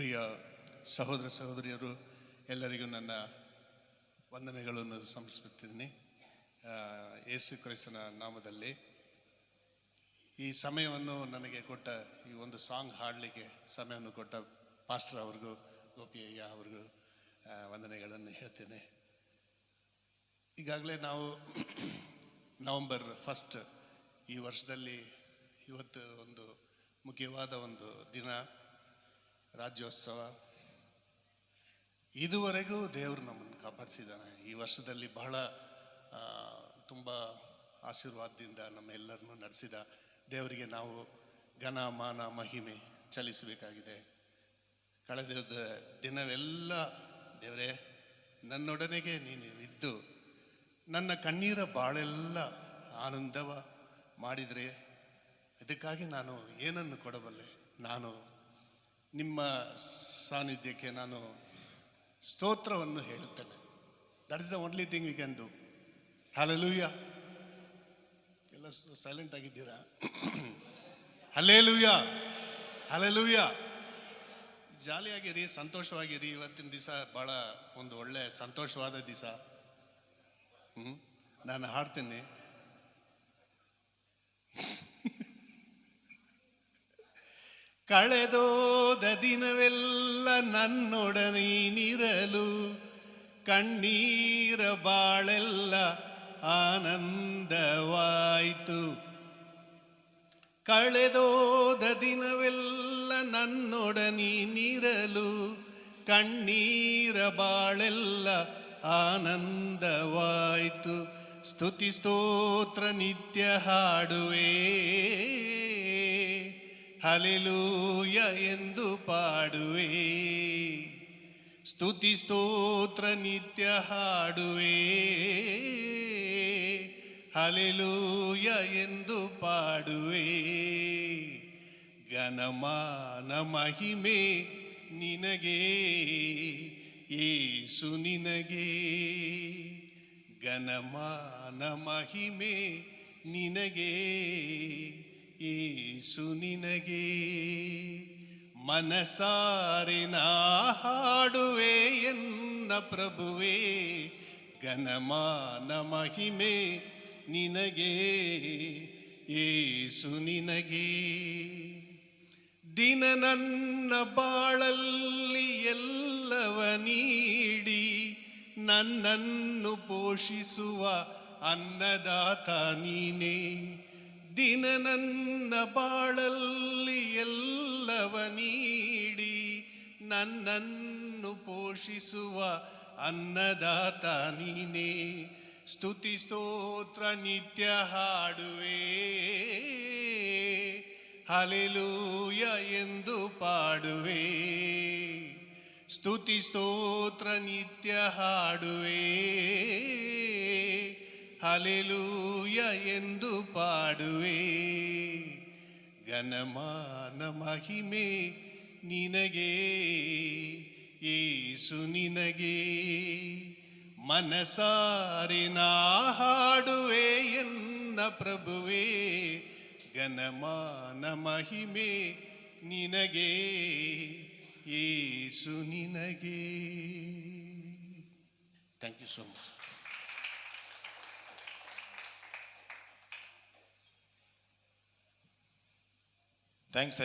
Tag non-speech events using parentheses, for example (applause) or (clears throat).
ಪ್ರಿಯ ಸಹೋದರ ಸಹೋದರಿಯರು, ಎಲ್ಲರಿಗೂ ನನ್ನ ವಂದನೆಗಳನ್ನು ಸಮರ್ಪಿಸುತ್ತೀನಿ ಯೇಸು ಕ್ರೈಸ್ತನ ನಾಮದಲ್ಲಿ ಈ ಸಮಯವನ್ನು ನನಗೆ ಕೊಟ್ಟ ಈ ಒಂದು ಸಾಂಗ್ ಹಾಡಲಿಕ್ಕೆ ಸಮಯವನ್ನು ಕೊಟ್ಟ ಪಾಸ್ಟರ್ ಅವ್ರಿಗೂ, ಗೋಪಿಯಯ್ಯ ಅವ್ರಿಗೂ ವಂದನೆಗಳನ್ನು ಹೇಳ್ತೇನೆ. ಈಗಾಗಲೇ ನಾವು (clears throat) ನವೆಂಬರ್ ಫಸ್ಟ್ ಈ ವರ್ಷದಲ್ಲಿ ಇವತ್ತು ಒಂದು ಮುಖ್ಯವಾದ ಒಂದು ದಿನ. ರಾಜ್ಯೋತ್ಸವ. ಇದುವರೆಗೂ ದೇವರು ನಮ್ಮನ್ನು ಕಾಪಾಡಿಸಿದ್ದಾನೆ. ಈ ವರ್ಷದಲ್ಲಿ ಬಹಳ ತುಂಬ ಆಶೀರ್ವಾದದಿಂದ ನಮ್ಮೆಲ್ಲರನ್ನು ನಡೆಸಿದ ದೇವರಿಗೆ ನಾವು ಘನ, ಮಾನ, ಮಹಿಮೆ ಚಲಿಸಬೇಕಾಗಿದೆ. ಕಳೆದ ದಿನವೆಲ್ಲ ದೇವರೇ, ನನ್ನೊಡನೆಗೆ ನೀನು ಇದ್ದು, ನನ್ನ ಕಣ್ಣೀರ ಬಾಳೆಲ್ಲ ಆನಂದವ ಮಾಡಿದರೆ, ಇದಕ್ಕಾಗಿ ನಾನು ಏನನ್ನು ಕೊಡಬಲ್ಲೆ? ನಾನು ನಿಮ್ಮ ಸಾನ್ನಿಧ್ಯಕ್ಕೆ ನಾನು ಸ್ತೋತ್ರವನ್ನು ಹೇಳುತ್ತೇನೆ. That is the only thing we can do hallelujah ಎಲ್ಲ ಸೈಲೆಂಟ್ ಆಗಿದ್ದೀರಾ? ಹಲೇಲೂಯ ಹಲಲೂಯ ಜಾಲಿಯಾಗಿರಿ, ಸಂತೋಷವಾಗಿರಿ. ಇವತ್ತಿನ ದಿವಸ ಭಾಳ ಒಂದು ಒಳ್ಳೆ ಸಂತೋಷವಾದ ದಿವಸ. ಹ್ಮ್? ನಾನು ಹಾಡ್ತೇನೆ. ಕಳೆದೋದ ದಿನವೆಲ್ಲ ನನ್ನೊಡನೀನಿರಲು ಕಣ್ಣೀರ ಬಾಳೆಲ್ಲ ಆನಂದವಾಯಿತು. ಕಳೆದೋದ ದಿನವೆಲ್ಲ ನನ್ನೊಡನೀನಿರಲು ಕಣ್ಣೀರ ಬಾಳೆಲ್ಲ ಆನಂದವಾಯಿತು. ಸ್ತುತಿ ಸ್ತೋತ್ರ ನಿತ್ಯ ಹಾಡುವೆ. ಹಲೆಲೂಯ ಎಂದು ಪಾಡುವೆ. ಸ್ತುತಿ ಸ್ತೋತ್ರ ನಿತ್ಯ ಹಾಡುವೆ. ಹಲೆಲೂಯ ಎಂದು ಪಾಡುವೆ. ಘನಮಾನ ಮಹಿಮೆ ನಿನಗೆ, ಏಸು ನಿನಗೆ. ಘನಮಾನ ಮಹಿಮೆ ನಿನಗೆ. ಏಸು ನಿನಗೆ ಮನಸಾರೆ ನಾ ಹಾಡುವೆ ಎನ್ನ ಪ್ರಭುವೇ, ಘನಮಾನ ಮಹಿಮೆ ನಿನಗೆ, ಏಸು ನಿನಗೆ. ದಿನ ನನ್ನ ಬಾಳಲ್ಲಿ ಎಲ್ಲವ ನೀಡಿ ನನ್ನನ್ನು ಪೋಷಿಸುವ ಅನ್ನದಾತ ನೀನೇ. ದಿನ ನನ್ನ ಬಾಳಲ್ಲಿ ಎಲ್ಲವ ನೀಡಿ ನನ್ನನ್ನು ಪೋಷಿಸುವ ಅನ್ನದಾತ ನೀನೇ. ಸ್ತುತಿ ಸ್ತೋತ್ರ ನಿತ್ಯ ಹಾಡುವೆ. ಹಲೆಲೂಯ ಎಂದು ಪಾಡುವೆ. ಸ್ತುತಿ ಸ್ತೋತ್ರ ನಿತ್ಯ ಹಾಡುವೆ. ಎಂದು ಪಾಡುವೆ. ಘನಮಾನ ಮಹಿಮೆ ನಿನಗೆ, ಏಸು ನಿನಗೆ. ಮನಸಾರಿ ನಾ ಹಾಡುವೆ ಎನ್ನ ಪ್ರಭುವೇ, ಘನಮಾನ ಮಹಿಮೆ ನಿನಗೆ, ಏಸು ನಿನಗೆ. Thank you so much Thanks